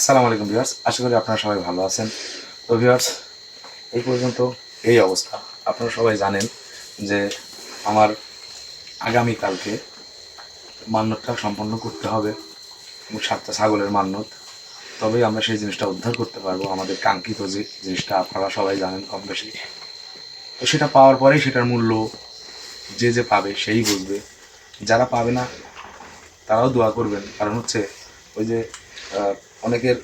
আসসালামু আলাইকুম ভিউয়ার্স, আশা করি আপনারা সবাই ভালো আছেন। তো ভিউয়ার্স, এই পর্যন্ত এই অবস্থা। আপনারা সবাই জানেন যে আমার আগামীকালকে মান্যতটা সম্পন্ন করতে হবে, সাতটা ছাগলের মান্যত। তবেই আমরা সেই জিনিসটা উদ্ধার করতে পারব, আমাদের কাঙ্ক্ষিত যে জিনিসটা আপনারা সবাই জানেন কম বেশি তো সেটা পাওয়ার পরেই সেটার মূল্য যে যে পাবে সেই বুঝবে। যারা পাবে না, তারাও দোয়া করবেন। কারণ হচ্ছে ওই যে অনেকের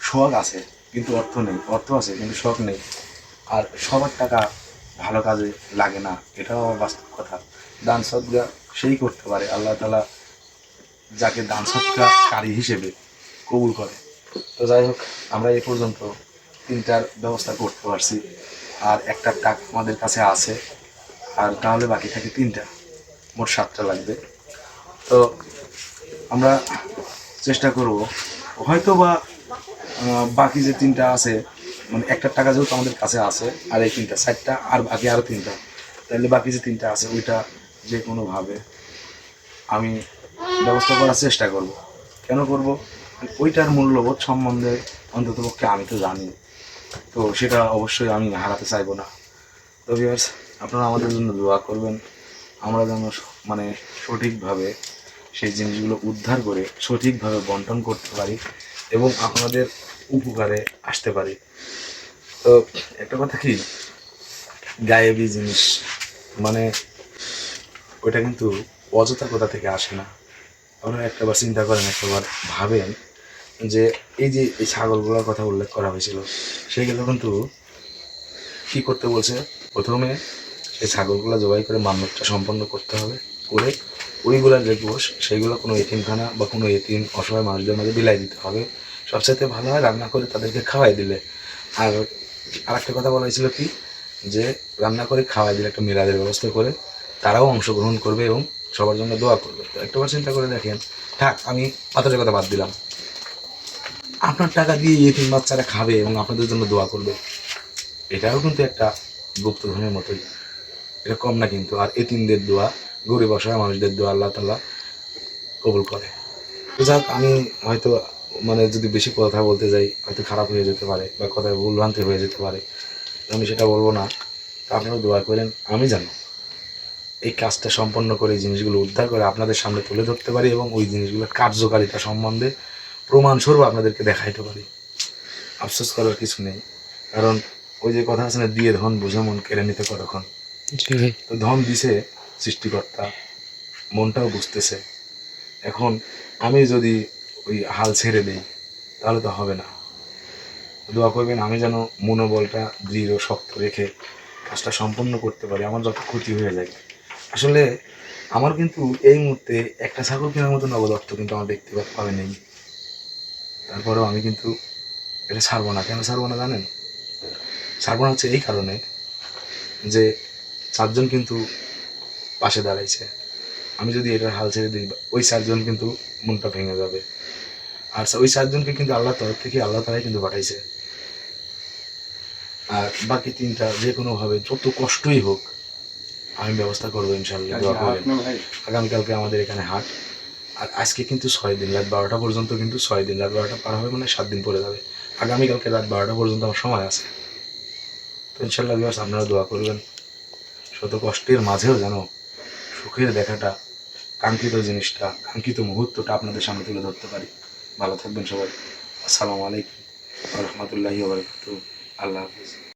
শখ আছে, কিন্তু অর্থ নেই। অর্থ আছে, কিন্তু শখ নেই। আর সবার টাকা ভালো কাজে লাগে না, এটাও আমার বাস্তব কথা। দান সদ্গা সেই করতে পারে। আল্লাহ তালা যাকে দান সৎকা কারি হিসেবে কবুল করে। তো যাই হোক, আমরা এ পর্যন্ত তিনটার ব্যবস্থা করতে পারছি। আর একটা টাকা আমাদের কাছে আছে। আর তাহলে বাকি থাকে তিনটা। মোট সাতটা লাগবে। তো আমরা চেষ্টা করব হয়তো বা বাকি যে তিনটা আছে মানে একটা টাকা যেহেতু আমাদের কাছে আছে, আর এই তিনটা, চারটা, আর বাকি আরও তিনটা, তাহলে বাকি যে তিনটা আছে, ওইটা যে কোনোভাবে আমি ব্যবস্থা করার চেষ্টা করব। কেন করব? ওইটার মূল্যবোধ সম্বন্ধে অন্তত পক্ষে আমি তো জানি। তো সেটা অবশ্যই আমি হারাতে চাইব না। তো ভিউয়ার্স আপনারা আমাদের জন্য দোয়া করবেন। আমরা যেন মানে সঠিকভাবে সেই জিনিসগুলো উদ্ধার করে সঠিকভাবে বন্টন করতে পারি এবং আপনাদের উপকারে আসতে পারি। তো একটা কথা কি? গায়েবী জিনিস মানে ওইটা কিন্তু অযথা কোথা থেকে আসে না। আপনারা একটাবার চিন্তা করেন একটাবার ভাবেন যে এই যে এই ছাগলগুলোর কথা উল্লেখ করা হয়েছিল, সেগুলো কিন্তু কি করতে বলছে? প্রথমে সেই ছাগলগুলো জবাই করে মান্যতটা সম্পন্ন করতে হবে, করে ওইগুলা যে গোশ সেইগুলো কোনো এতিমখানা বা কোনো এতিম অসহায় মানুষদের মাঝে বিলাই দিতে হবে। সবচাইতে ভালো হয় রান্না করে তাদেরকে খাওয়াই দিলে। আর আরেকটা কথা বলা হয়েছিল কি? যে রান্না করে খাওয়াই দিলে একটা মিলাদের ব্যবস্থা করে তারাও অংশগ্রহণ করবে এবং সবার জন্য দোয়া করবে। তো একটাবার চিন্তা করে দেখেন। থাক, আমি পাথরের কথা বাদ দিলাম। আপনার টাকা দিয়ে এতিম বাচ্চারা খাবে এবং আপনাদের জন্য দোয়া করবে, এটাও কিন্তু একটা গুপ্তধনের মতোই। এটা কম না কিন্তু, আর এতিমদের দোয়া গরিব অসহায় মানুষদের দোয়া আল্লাহ তাল্লাহ কবুল করে। যাক আমি হয়তো মানে যদি বেশি কথা বলতে যাই হয়তো খারাপ হয়ে যেতে পারে বা কথায় ভুলভ্রান্তি হয়ে যেতে পারে। আমি সেটা বলব না। আপনারা দোয়া করেন আমি জানি এই কাজটা সম্পন্ন করে এই জিনিসগুলো উদ্ধার করে আপনাদের সামনে তুলে ধরতে পারি এবং ওই জিনিসগুলোর কার্যকারিতা সম্বন্ধে প্রমাণস্বরূপ আপনাদেরকে দেখাইতে পারি। আফসোস করার কিছু নেই। কারণ ওই যে কথা আছে না দিয়ে ধন বুঝে মন কেড়ে নিতে জি তো ধন দিছে সৃষ্টিকর্তা। মনটাও বুঝতেছে। এখন আমি যদি ওই হাল ছেড়ে দিই, তাহলে তো হবে না। দোয়া করবেন আমি যেন মনোবলটা দৃঢ়, শক্ত রেখে কাজটা সম্পন্ন করতে পারি, আমার যত ক্ষতি হয়ে যায় আসলে আমার কিন্তু এই মুহূর্তে একটা ছাগল কেনার মতো নগদ অর্থ কিন্তু আমার ব্যক্তিগত ভাবে নেই। তারপরেও আমি কিন্তু এটা ছাড়বো না। কেন ছাড়বো না জানেন? ছাড়বো না হচ্ছে এই কারণে যে চারজন কিন্তু পাশে দাঁড়াইছে। আমি যদি এটার হাল ছেড়ে দিই ওই চারজন কিন্তু মনটা ভেঙে যাবে। আর ওই চারজনকে কিন্তু আল্লাহ তরফ থেকে আল্লাহ তালাই কিন্তু পাঠাইছে। আর বাকি তিনটা যে কোনোভাবে যত কষ্টই হোক আমি ব্যবস্থা করব ইনশাল্লাহ আগামীকালকে আমাদের এখানে হাট। আর আজকে কিন্তু ছয় দিন রাত বারোটা পর্যন্ত কিন্তু ছয় দিন রাত বারোটা পার হবে মানে সাত দিন পরে যাবে। আগামীকালকে রাত বারোটা পর্যন্ত আমার সময় আছে। তো ইনশাল্লাহ বিবাস আপনারা দোয়া করবেন। শত কষ্টের মাঝেও যেন সুখের দেখাটা, কাঙ্ক্ষিত জিনিসটা, কাঙ্ক্ষিত মুহূর্তটা আপনাদের সামনে তুলে ধরতে পারি। ভালো থাকবেন সবাই। আসসালামু আলাইকুম। রহমতুল্লাহি আল্লাহ হাফিজ।